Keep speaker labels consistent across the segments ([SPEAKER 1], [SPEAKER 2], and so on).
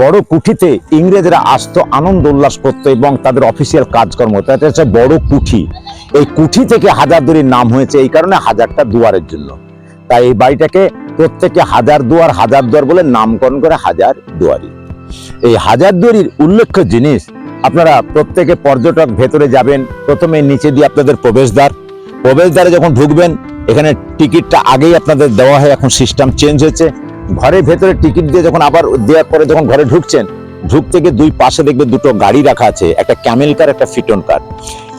[SPEAKER 1] বড় কুঠিতে ইংরেজরা আসতো আনন্দ উল্লাস করতো এবং তাদের অফিসিয়াল কাজকর্ম হতো। এটা হচ্ছে বড় কুঠি। এই কুঠি থেকে হাজারদুয়ারির নাম হয়েছে, এই কারণে হাজারটা দুয়ারের জন্য। তাই এই বাড়িটাকে প্রত্যেকে হাজার দুয়ার হাজার দুয়ার বলে নামকরণ করে হাজার দুয়ারি। এই হাজার দুয়ারির উল্লেখ্য জিনিস, আপনারা প্রত্যেকে পর্যটক ভেতরে যাবেন, প্রথমে নিচে দিয়ে আপনাদের প্রবেশদ্বার। প্রবেশদ্বারে যখন ঢুকবেন, এখানে টিকিটটা আগেই আপনাদের দেওয়া হয়, এখন সিস্টেম চেঞ্জ হয়েছে। ঘরের ভেতরে টিকিট দিয়ে যখন আবার দেওয়ার পরে যখন ঘরে ঢুকছেন, ঢুকতে গিয়ে দুই পাশে দেখবে দুটো গাড়ি রাখা আছে, একটা ক্যামেল কার, একটা ফিটন কার।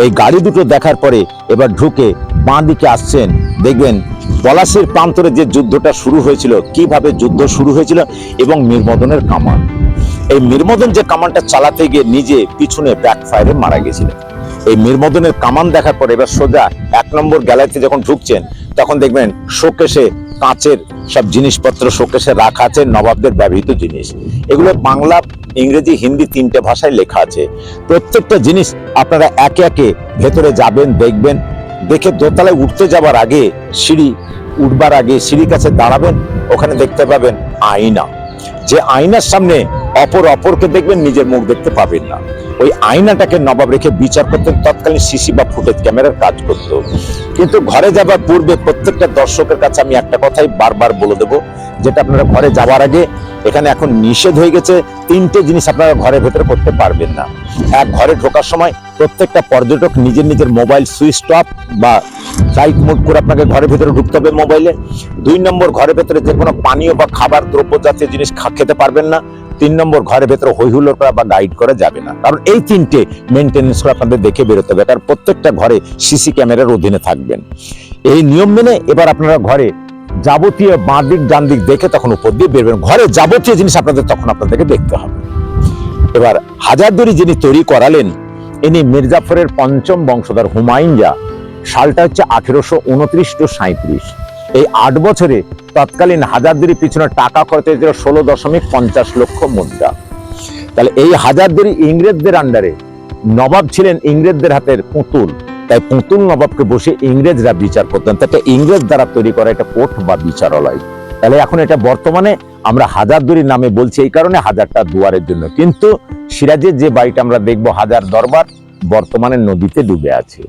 [SPEAKER 1] এই গাড়ি দুটো দেখার পরে এবার ঢুকে বাঁ দিকে আসছেন, দেখবেন পলাশির প্রান্তরে যে যুদ্ধটা শুরু হয়েছিল, কীভাবে যুদ্ধ শুরু হয়েছিল এবং মিরমদনের কামান। এই মিরমদন যে কামানটা চালাতে গিয়ে নিজে পিছনে ব্যাকফায়ারে মারা গেছিলেন। এই মিরমদনের কামান দেখার পরে এবার সোজা এক নম্বর গ্যালারিতে যখন ঢুকছেন, তখন দেখবেন শোকেশে কাঁচের সব জিনিসপত্র শোকেশে রাখা আছে, নবাবদের ব্যবহৃত জিনিস। এগুলো বাংলা, ইংরেজি, হিন্দি তিনটে ভাষায় লেখা আছে। প্রত্যেকটা জিনিস আপনারা একে একে ভেতরে যাবেন, দেখবেন। দেখে দোতলায় উঠতে যাবার আগে, সিঁড়ি উঠবার আগে, সিঁড়ির কাছে দাঁড়াবেন, ওখানে দেখতে পাবেন আয়না। যে আয়নার সামনে অপর অপরকে দেখবেন, নিজের মুখ দেখতে পাবেন না। ওই আয়নাটাকে নবাব রেখে বিচার করতেন, তৎকালীন সিসি বা ফুটেজ ক্যামেরার কাজ করত। কিন্তু ঘরে যাবার পূর্বে প্রত্যেকটা দর্শকের কাছে আমি একটা কথাই বারবার বলে দেবো, যেটা আপনারা ঘরে যাওয়ার আগে এখানে এখন নিষেধ হয়ে গেছে, তিনটে জিনিস আপনারা ঘরের ভেতরে করতে পারবেন না। এক, ঘরে ঢোকার সময় প্রত্যেকটা পর্যটক নিজের নিজের মোবাইল সুইচ অফ বা ফ্লাইট মোড করে আপনাকে ঘরের ভেতরে ঢুকতে হবে মোবাইলে। দুই নম্বর ঘরের ভেতরে যে কোনো পানীয় বা খাবার দ্রব্য জাতীয় জিনিস খেতে পারবেন না। তিন নম্বর ঘরের ভেতরে হৈহুল্লোড় করা বা গাইড করা যাবে না। কারণ এই তিনটে মেনটেনেন্স করে আপনাদের দেখে বেরোতে হবে। কারণ প্রত্যেকটা ঘরে সিসি ক্যামেরার অধীনে থাকবেন এই নিয়ম মেনে এবার আপনারা ঘরে যাবতীয় বাঁ দিক ডান দিক দেখে তখন উপর দিয়ে বেরবেন। ঘরে যাবতীয় জিনিস আপনাদের তখন আপনাদেরকে দেখতে হবে। এবার হাজারদুয়ারি যিনি তৈরি করালেন, ইনি মির্জাফরের পঞ্চম বংশধর হুমায়ুন যা সালটা হচ্ছে আঠেরোশো উনত্রিশ টু সাঁত্রিশ এই আট বছরে তৎকালীন হাজারদুরি পিছনে টাকা খরচ হয়েছিল ষোলো দশমিক পঞ্চাশ লক্ষ মুদ্রা। তাহলে এই হাজারদুরি ইংরেজদের আন্ডারে নবাব ছিলেন ইংরেজদের হাতের পুতুল। তাই পুতুল নবাবকে বসে ইংরেজরা বিচার করতেন। তাতে ইংরেজ দ্বারা তৈরি করা একটা কোর্ট বা বিচারালয়। তাহলে এখন এটা বর্তমানে আমরা হাজারদুরি নামে বলছি, এই কারণে হাজারটা দুয়ারের জন্য। কিন্তু সিরাজের যে বাড়িটা আমরা দেখব হাজার দরবার, বর্তমানে নদীতে ডুবে আছে।